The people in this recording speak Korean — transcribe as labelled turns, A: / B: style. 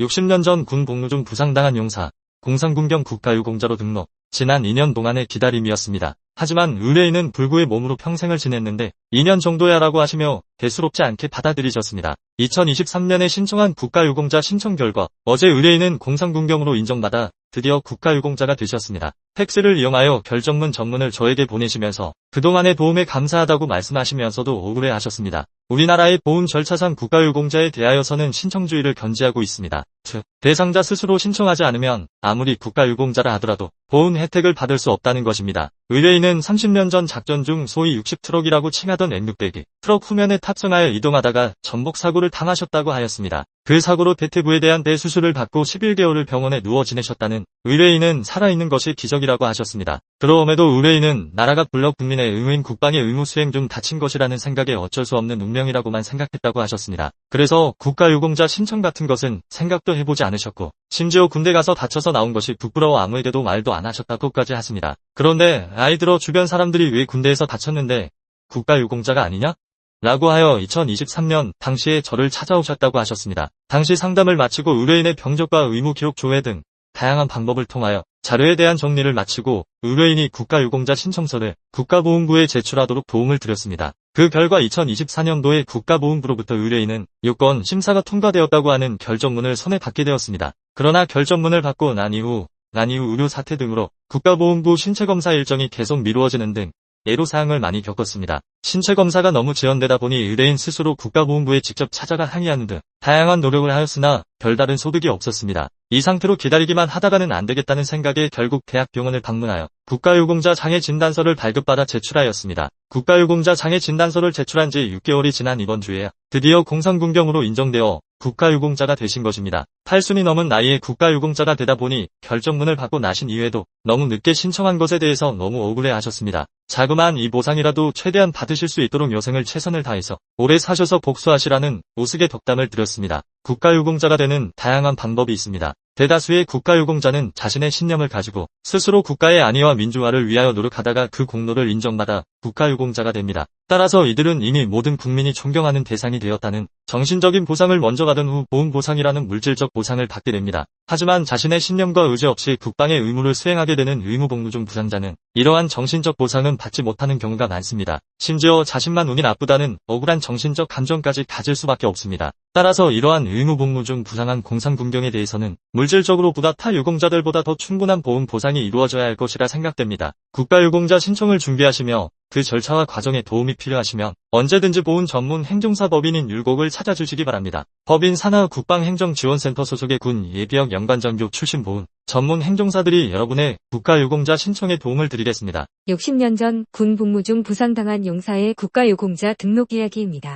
A: 60년 전 군 복무 중 부상당한 용사, 공상군경 국가유공자로 등록, 지난 2년 동안의 기다림이었습니다. 하지만 의뢰인은 불구의 몸으로 평생을 지냈는데 2년 정도야라고 하시며 대수롭지 않게 받아들이셨습니다. 2023년에 신청한 국가유공자 신청 결과 어제 의뢰인은 공상군경으로 인정받아 드디어 국가유공자가 되셨습니다. 팩스를 이용하여 결정문 전문을 저에게 보내시면서 그동안의 도움에 감사하다고 말씀하시면서도 억울해하셨습니다. 우리나라의 보훈 절차상 국가유공자에 대하여서는 신청주의를 견지하고 있습니다. 즉, 대상자 스스로 신청하지 않으면 아무리 국가유공자라 하더라도 보훈 혜택을 받을 수 없다는 것입니다. 의뢰인은 30년 전 작전 중 소위 60트럭이라고 칭하던 N600이 트럭 후면에 탑승하여 이동하다가 전복 사고를 당하셨다고 하였습니다. 그 사고로 대퇴부에 대한 대수술을 받고 11개월을 병원에 누워 지내셨다는 의뢰인은 살아있는 것이 기적이라고 하셨습니다. 그러함에도 의뢰인은 나라가 불러 국민의 의무인 국방의 의무 수행 중 다친 것이라는 생각에 어쩔 수 없는 운명이라고만 생각했다고 하셨습니다. 그래서 국가유공자 신청 같은 것은 생각도 해보지 않으셨고 심지어 군대 가서 다쳐서 나온 것이 부끄러워 아무에게도 말도 안 하셨다고까지 하십니다. 그런데 아이 들어 주변 사람들이 왜 군대에서 다쳤는데 국가유공자가 아니냐? 라고 하여 2023년 당시에 저를 찾아오셨다고 하셨습니다. 당시 상담을 마치고 의뢰인의 병적과 의무 기록 조회 등 다양한 방법을 통하여 자료에 대한 정리를 마치고 의뢰인이 국가유공자 신청서를 국가보훈부에 제출하도록 도움을 드렸습니다. 그 결과 2024년도에 국가보훈부로부터 의뢰인은 요건 심사가 통과되었다고 하는 결정문을 손에 받게 되었습니다. 그러나 결정문을 받고 난 이후 난 이후 의료 사태 등으로 국가보훈부 신체검사 일정이 계속 미루어지는 등 애로사항을 많이 겪었습니다. 신체 검사가 너무 지연되다 보니 의뢰인 스스로 국가보훈부에 직접 찾아가 항의하는 등 다양한 노력을 하였으나 별다른 소득이 없었습니다. 이 상태로 기다리기만 하다가는 안 되겠다는 생각에 결국 대학병원을 방문하여 국가유공자 장애 진단서를 발급받아 제출하였습니다. 국가유공자 장애 진단서를 제출한 지 6개월이 지난 이번 주에 드디어 공상군경으로 인정되어 국가유공자가 되신 것입니다. 8순이 넘은 나이에 국가유공자가 되다 보니 결정문을 받고 나신 이후에도 너무 늦게 신청한 것에 대해서 너무 억울해 하셨습니다. 자그마한 이 보상이라도 최대한 받으 실 수 있도록 여생을 최선을 다해서 오래 사셔서 복수하시라는 우스개 덕담을 드렸습니다. 국가유공자가 되는 다양한 방법이 있습니다. 대다수의 국가유공자는 자신의 신념을 가지고 스스로 국가의 안위와 민주화를 위하여 노력하다가 그 공로를 인정받아 국가유공자가 됩니다. 따라서 이들은 이미 모든 국민이 존경하는 대상이 되었다는 정신적인 보상을 먼저 받은 후 보훈보상이라는 물질적 보상을 받게 됩니다. 하지만 자신의 신념과 의지 없이 국방의 의무를 수행하게 되는 의무복무중 부상자는 이러한 정신적 보상은 받지 못하는 경우가 많습니다. 심지어 자신만 운이 나쁘다는 억울한 정신적 감정까지 가질 수밖에 없습니다. 따라서 이러한 의무복무 중 부상한 공상군경에 대해서는 물질적으로 보다 타 유공자들보다 더 충분한 보훈 보상이 이루어져야 할 것이라 생각됩니다. 국가유공자 신청을 준비하시며 그 절차와 과정에 도움이 필요하시면 언제든지 보훈 전문 행정사 법인인 율곡을 찾아주시기 바랍니다. 법인 산하 국방행정지원센터 소속의 군 예비역 연관전교 출신 보훈 전문 행정사들이 여러분의 국가유공자 신청에 도움을 드리겠습니다.
B: 60년 전 군 복무 중 부상당한 용사의 국가유공자 등록 이야기입니다.